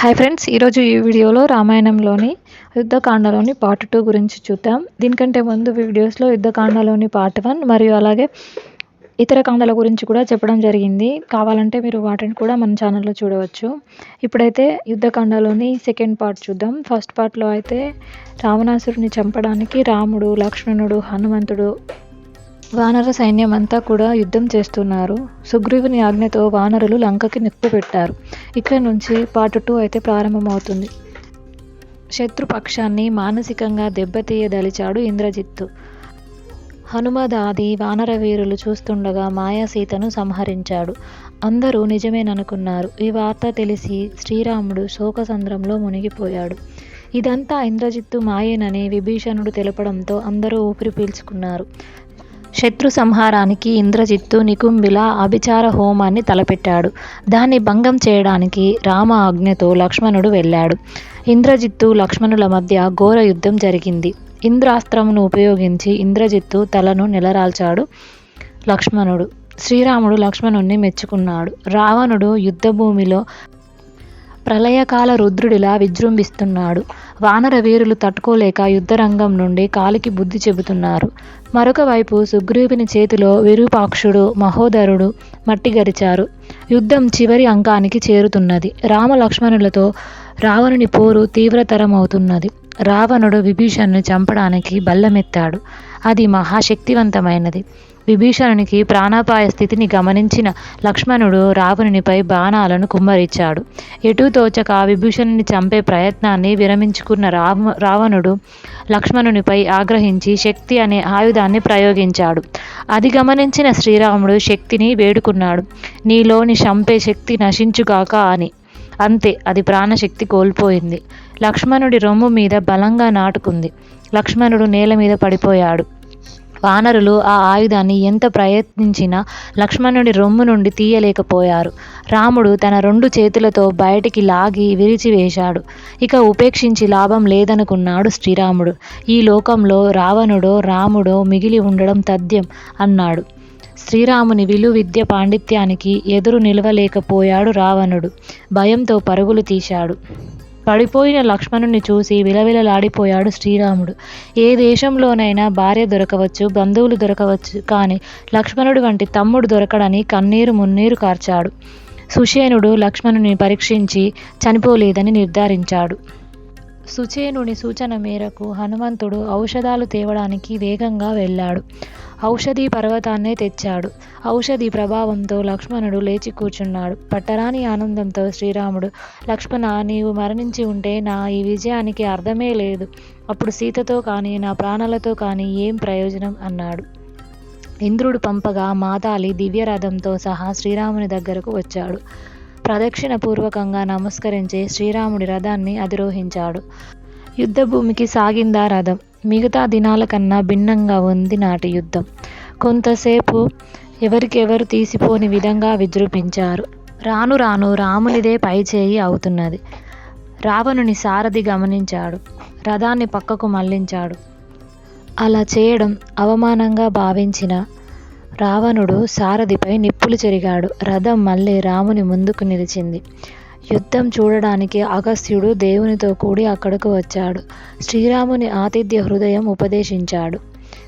Hi friends ఈరోజు ఈ వీడియోలో రామాయణంలోని యుద్ధకాండలోని పార్ట్ టూ గురించి చూద్దాం. దీనికంటే ముందు వీడియోస్లో యుద్ధకాండలోని పార్ట్ వన్ మరియు అలాగే ఇతర కాండాల గురించి కూడా చెప్పడం జరిగింది. కావాలంటే మీరు వాటిని కూడా మన ఛానల్లో చూడవచ్చు. ఇప్పుడైతే యుద్ధకాండలోని సెకండ్ పార్ట్ చూద్దాం. ఫస్ట్ పార్ట్లో అయితే రావణాసురుని చంపడానికి రాముడు లక్ష్మణుడు హనుమంతుడు వానర సైన్యం అంతా కూడా యుద్ధం చేస్తున్నారు. సుగ్రీవుని ఆజ్ఞతో వానరులు లంకకి నిప్పు పెట్టారు. ఇక్కడ నుంచి పార్ట్ టూ అయితే ప్రారంభమవుతుంది. శత్రుపక్షాన్ని మానసికంగా దెబ్బతీయదలిచాడు ఇంద్రజిత్తు. హనుమదాది వానర వీరులు చూస్తుండగా మాయా సీతను సంహరించాడు. అందరూ నిజమేననుకున్నారు. ఈ వార్త తెలిసి శ్రీరాముడు శోకసంద్రంలో మునిగిపోయాడు. ఇదంతా ఇంద్రజిత్తు మాయేనని విభీషణుడు తెలపడంతో అందరూ ఊపిరి పీల్చుకున్నారు. శత్రు సంహారానికి ఇంద్రజిత్తు నికుంభిల అభిచార హోమాన్ని తలపెట్టాడు. దాన్ని భంగం చేయడానికి రామ ఆజ్ఞతో లక్ష్మణుడు వెళ్ళాడు. ఇంద్రజిత్తు లక్ష్మణుల మధ్య ఘోర యుద్ధం జరిగింది. ఇంద్రాస్త్రమును ఉపయోగించి ఇంద్రజిత్తు తలను నిలరాల్చాడు లక్ష్మణుడు. శ్రీరాముడు లక్ష్మణుణ్ణి మెచ్చుకున్నాడు. రావణుడు యుద్ధభూమిలో ప్రళయకాల రుద్రుడిలా విజృంభిస్తున్నాడు. వానర వీరులు తట్టుకోలేక యుద్ధరంగం నుండి కాలికి బుద్ధి చెబుతున్నారు. మరొక వైపు సుగ్రీవుని చేతిలో విరూపాక్షుడు మహోదరుడు మట్టిగరిచారు యుద్ధం చివరి అంకానికి చేరుతున్నది. రామలక్ష్మణులతో రావణుని పోరు తీవ్రతరమవుతున్నది. రావణుడు విభీషణ్ణి చంపడానికి బల్లమెత్తాడు. అది మహాశక్తివంతమైనది. విభీషణునికి ప్రాణాపాయ స్థితిని గమనించిన లక్ష్మణుడు రావణునిపై బాణాలను కుమ్మరించాడు. ఎటు తోచక విభీషణుని చంపే ప్రయత్నాన్ని విరమించుకున్న రావ రావణుడు లక్ష్మణునిపై ఆగ్రహించి శక్తి అనే ఆయుధాన్ని ప్రయోగించాడు. అది గమనించిన శ్రీరాముడు శక్తిని వేడుకున్నాడు. నీలోని చంపే శక్తి నశించుగాక అని. అంతే అది ప్రాణశక్తి కోల్పోయింది. లక్ష్మణుడి రొమ్ము మీద బలంగా నాటుకుంది. లక్ష్మణుడు నేల మీద పడిపోయాడు. వానరులు ఆ ఆయుధాన్ని ఎంత ప్రయత్నించినా లక్ష్మణుడి రొమ్ము నుండి తీయలేకపోయారు. రాముడు తన రెండు చేతులతో బయటికి లాగి విరిచివేశాడు. ఇక ఉపేక్షించి లాభం లేదనుకున్నాడు శ్రీరాముడు. ఈ లోకంలో రావణుడో రాముడో మిగిలి ఉండడం తథ్యం అన్నాడు. శ్రీరాముని విలు విద్య పాండిత్యానికి ఎదురు నిలవలేకపోయాడు రావణుడు. భయంతో పరుగులు తీశాడు. పడిపోయిన లక్ష్మణుని చూసి విలవిలలాడిపోయాడు శ్రీరాముడు. ఏ దేశంలోనైనా భార్య దొరకవచ్చు బంధువులు దొరకవచ్చు కానీ లక్ష్మణుడు వంటి తమ్ముడు దొరకడని కన్నీరు మున్నీరు కార్చాడు. సుషేనుడు లక్ష్మణుని పరీక్షించి చనిపోలేదని నిర్ధారించాడు. సుచేనుని సూచన మేరకు హనుమంతుడు ఔషధాలు తేవడానికి వేగంగా వెళ్ళాడు. ఔషధి పర్వతాన్నే తెచ్చాడు. ఔషధి ప్రభావంతో లక్ష్మణుడు లేచి కూర్చున్నాడు. పట్టరాని ఆనందంతో శ్రీరాముడు లక్ష్మణ నీవు మరణించి ఉంటే నా ఈ విజయానికి అర్థమే లేదు. అప్పుడు సీతతో కానీ నా ప్రాణాలతో కానీ ఏం ప్రయోజనం అన్నాడు. ఇంద్రుడు పంపగా మాతాలి దివ్యరథంతో సహా శ్రీరాముని దగ్గరకు వచ్చాడు. ప్రదక్షిణపూర్వకంగా నమస్కరించే నమస్కరించి శ్రీరాముడి రథాన్ని అధిరోహించాడు. యుద్ధభూమికి సాగిందా రథం? మిగతా దినాల కన్నా భిన్నంగా ఉంది నాటి యుద్ధం. కొంతసేపు ఎవరికెవరు తీసిపోని విధంగా విజృంభించారు. రాను రాను రామునిదే పైచేయి అవుతున్నది. రావణుని సారథి గమనించాడు. రథాన్ని పక్కకు మళ్ళించాడు. అలా చేయడం అవమానంగా భావించిన రావణుడు సారథిపై నిప్పులు చెరిగాడు. రథం మళ్ళీ రాముని ముందుకు నిలిచింది. యుద్ధం చూడడానికి అగస్త్యుడు దేవునితో కూడి అక్కడకు వచ్చాడు. శ్రీరాముని ఆతిథ్య హృదయం ఉపదేశించాడు.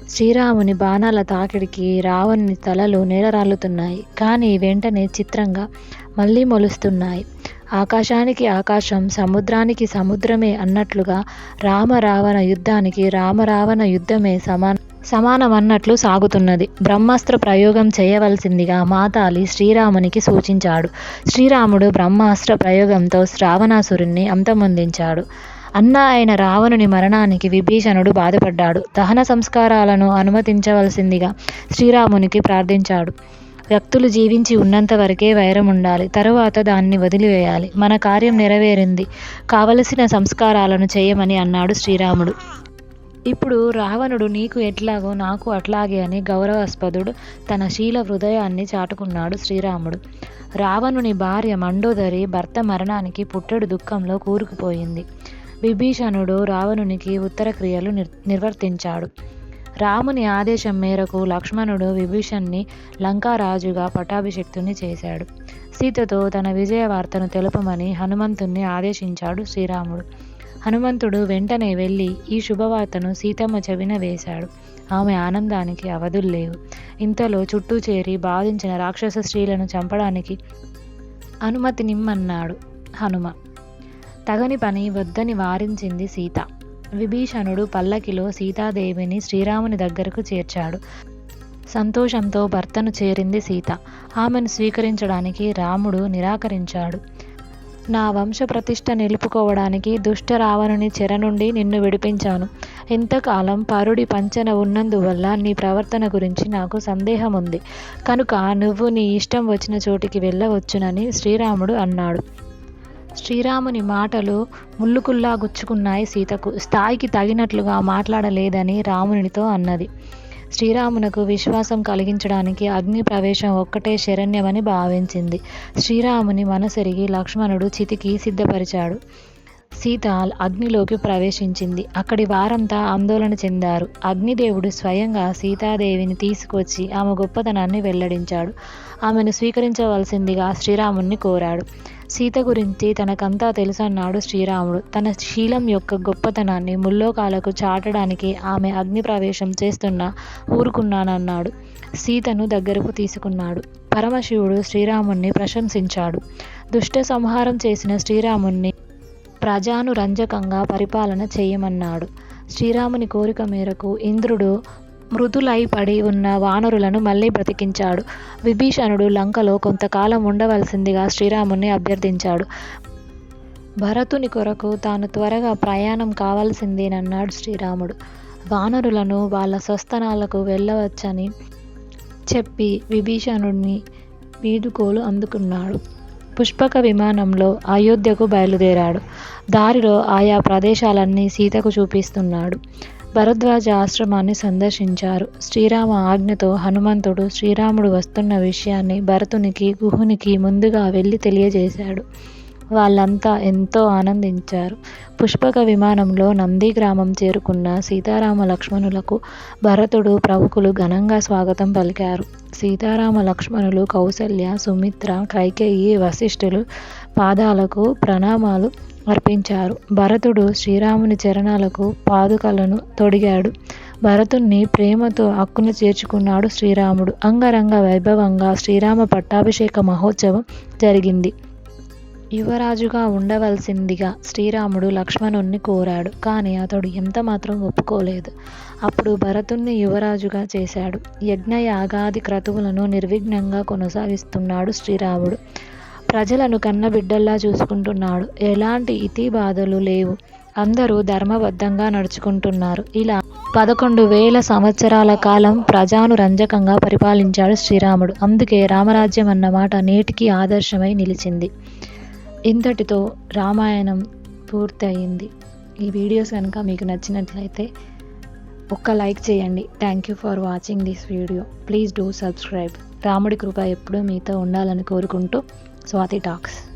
శ్రీరాముని బాణాల తాకిడికి రావణుని తలలు నేలరాలుతున్నాయి కానీ వెంటనే చిత్రంగా మళ్ళీ మొలుస్తున్నాయి. ఆకాశానికి ఆకాశం సముద్రానికి సముద్రమే అన్నట్లుగా రామరావణ యుద్ధానికి రామరావణ యుద్ధమే సమాన. సమానమన్నట్లు సాగుతున్నది. బ్రహ్మాస్త్ర ప్రయోగం చేయవలసిందిగా మాతాలి శ్రీరామునికి సూచించాడు. శ్రీరాముడు బ్రహ్మాస్త్ర ప్రయోగంతో శ్రావణాసురుణ్ణి అంతమొందించాడు. అన్న అయిన రావణుని మరణానికి విభీషణుడు బాధపడ్డాడు. దహన సంస్కారాలను అనుమతించవలసిందిగా శ్రీరామునికి ప్రార్థించాడు. వ్యక్తులు జీవించి ఉన్నంత వరకే వైరం ఉండాలి. తరువాత దాన్ని వదిలివేయాలి. మన కార్యం నెరవేరింది. కావలసిన సంస్కారాలను చేయమని అన్నాడు శ్రీరాముడు. ఇప్పుడు రావణుడు నీకు ఎట్లాగో నాకు అట్లాగే అని గౌరవాస్పదుడు తన శీల హృదయాన్ని చాటుకున్నాడు శ్రీరాముడు. రావణుని భార్య మండోదరి భర్త మరణానికి పుట్టెడు దుఃఖంలో కూరుకుపోయింది. విభీషణుడు రావణునికి ఉత్తర క్రియలు నిర్ నిర్వర్తించాడు. రాముని ఆదేశం మేరకు లక్ష్మణుడు విభీషణ్ణి లంకారాజుగా పటాభిషిక్తుని చేశాడు. సీతతో తన విజయ వార్తను తెలుపమని హనుమంతుణ్ణి ఆదేశించాడు శ్రీరాముడు. హనుమంతుడు వెంటనే వెళ్ళి ఈ శుభవార్తను సీతమ్మ చెవిన వేశాడు. ఆమె ఆనందానికి అవధుల్లేవు ఇంతలో చుట్టూ చేరి బాధించిన రాక్షస స్త్రీలను చంపడానికి అనుమతినిమ్మన్నాడు హనుమ. తగని పని వద్దని వారించింది సీత. విభీషణుడు పల్లకిలో సీతాదేవిని శ్రీరాముని దగ్గరకు చేర్చాడు. సంతోషంతో భర్తను చేరింది సీత. ఆమెను స్వీకరించడానికి రాముడు నిరాకరించాడు. నా వంశ ప్రతిష్ట నిలుపుకోవడానికి దుష్ట రావణుని చెర నుండి నిన్ను విడిపించాను. ఇంతకాలం పరుడి పంచన ఉన్నందువల్ల నీ ప్రవర్తన గురించి నాకు సందేహం ఉంది కనుక నువ్వు నీ ఇష్టం వచ్చిన చోటికి వెళ్ళవచ్చునని శ్రీరాముడు అన్నాడు. శ్రీరాముని మాటలు ముల్లుకుల్లా గుచ్చుకున్నాయి సీతకు. స్థాయికి తగినట్లుగా మాట్లాడలేదని రామునితో అన్నది. శ్రీరామునకు విశ్వాసం కలిగించడానికి అగ్ని ప్రవేశం ఒక్కటే శరణ్యమని భావించింది. శ్రీరాముని మనసెరిగి లక్ష్మణుడు చితికి సిద్ధపరిచాడు. సీత అగ్నిలోకి ప్రవేశించింది. అక్కడి వారంతా ఆందోళన చెందారు. అగ్నిదేవుడు స్వయంగా సీతాదేవిని తీసుకొచ్చి ఆమె గొప్పతనాన్ని వెల్లడించాడు. ఆమెను స్వీకరించవలసిందిగా శ్రీరాముణ్ణి కోరాడు. సీత గురించి తనకంతా తెలుసన్నాడు శ్రీరాముడు. తన శీలం యొక్క గొప్పతనాన్ని ముల్లోకాలకు చాటడానికి ఆమె అగ్నిప్రవేశం చేస్తున్న చేస్తున్నా ఊరుకున్నానన్నాడు. సీతను దగ్గరకు తీసుకున్నాడు. పరమశివుడు శ్రీరాముణ్ణి ప్రశంసించాడు. దుష్ట సంహారం చేసిన శ్రీరాముణ్ణి ప్రజానురంజకంగా పరిపాలన చేయమన్నాడు. శ్రీరాముని కోరిక మేరకు ఇంద్రుడు మృదులై పడి ఉన్న వానరులను మళ్ళీ బ్రతికించాడు. విభీషణుడు లంకలో కొంతకాలం ఉండవలసిందిగా శ్రీరాముని అభ్యర్థించాడు. భరతుని కొరకు తాను త్వరగా ప్రయాణం కావాల్సిందేనన్నాడు శ్రీరాముడు. వానరులను వాళ్ళ స్వస్థనాలకు వెళ్ళవచ్చని చెప్పి విభీషణుడిని వీడుకోలు అందుకున్నాడు. పుష్పక విమానంలో అయోధ్యకు బయలుదేరాడు. దారిలో ఆయా ప్రదేశాలన్నీ సీతకు చూపిస్తున్నాడు. భరద్వాజ ఆశ్రమాన్ని సందర్శించారు. శ్రీరామ ఆజ్ఞతో హనుమంతుడు శ్రీరాముడు వస్తున్న విషయాన్ని భరతునికి గుహునికి ముందుగా వెళ్ళి తెలియజేశాడు. వాళ్ళంతా ఎంతో ఆనందించారు. పుష్పక విమానంలో నంది గ్రామం చేరుకున్న సీతారామ లక్ష్మణులకు భరతుడు ప్రముఖులు ఘనంగా స్వాగతం పలికారు. సీతారామ లక్ష్మణులు కౌసల్య సుమిత్ర కైకేయి వశిష్ఠులు పాదాలకు ప్రణామాలు అర్పించారు. భరతుడు శ్రీరాముని చరణాలకు పాదుకలను తొడిగాడు. భరతుణ్ణి ప్రేమతో హక్కును చేర్చుకున్నాడు శ్రీరాముడు. అంగరంగ వైభవంగా శ్రీరామ పట్టాభిషేక మహోత్సవం జరిగింది. యువరాజుగా ఉండవలసిందిగా శ్రీరాముడు లక్ష్మణుణ్ణి కోరాడు. కానీ అతడు ఎంత మాత్రం ఒప్పుకోలేదు. అప్పుడు భరతుణ్ణి యువరాజుగా చేశాడు. యజ్ఞ యాగాది క్రతువులను నిర్విఘ్నంగా కొనసాగిస్తున్నాడు శ్రీరాముడు. ప్రజలను కన్నబిడ్డల్లా చూసుకుంటున్నాడు. ఎలాంటి ఇతి బాధలు లేవు. అందరూ ధర్మబద్ధంగా నడుచుకుంటున్నారు. ఇలా పదకొండు వేల సంవత్సరాల కాలం ప్రజాను రంజకంగా పరిపాలించాడు శ్రీరాముడు. అందుకే రామరాజ్యం అన్న మాట నేటికి ఆదర్శమై నిలిచింది. ఇంతటితో రామాయణం పూర్తయింది. ఈ వీడియోస్ కనుక మీకు నచ్చినట్లయితే ఒక్క లైక్ చేయండి. Thank you for watching this video please do subscribe రాముడి కృప ఎప్పుడూ మీతో ఉండాలని కోరుకుంటూ Swati Talks.